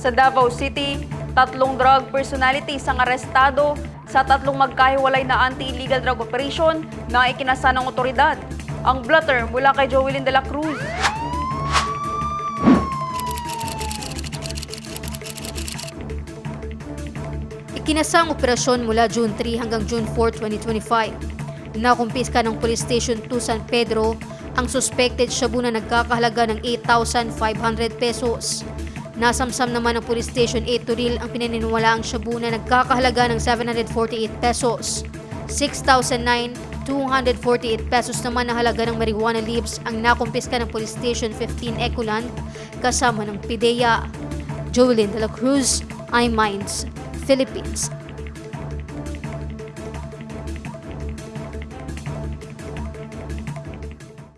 Sa Davao City, tatlong drug personalities ang arestado sa tatlong magkahiwalay na anti-illegal drug operation na ikinasa ng otoridad. Ang blotter mula kay Joelyn de la Cruz. Ikinasa ang operasyon mula June 3 hanggang June 4, 2025. Nakumpiska ng Police Station 2 San Pedro ang suspected shabu na nagkakahalaga ng 8,500 pesos. Nasamsam naman ng Police Station 8 Turil ang pinaniniwalaang shabu na nagkakahalaga ng 748 pesos. 6,009 248 pesos naman na halaga ng marijuana leaves ang nakumpiska ng Police Station 15 Ecoland kasama ng PIDEA. Jolene de la Cruz, iMinds, Philippines.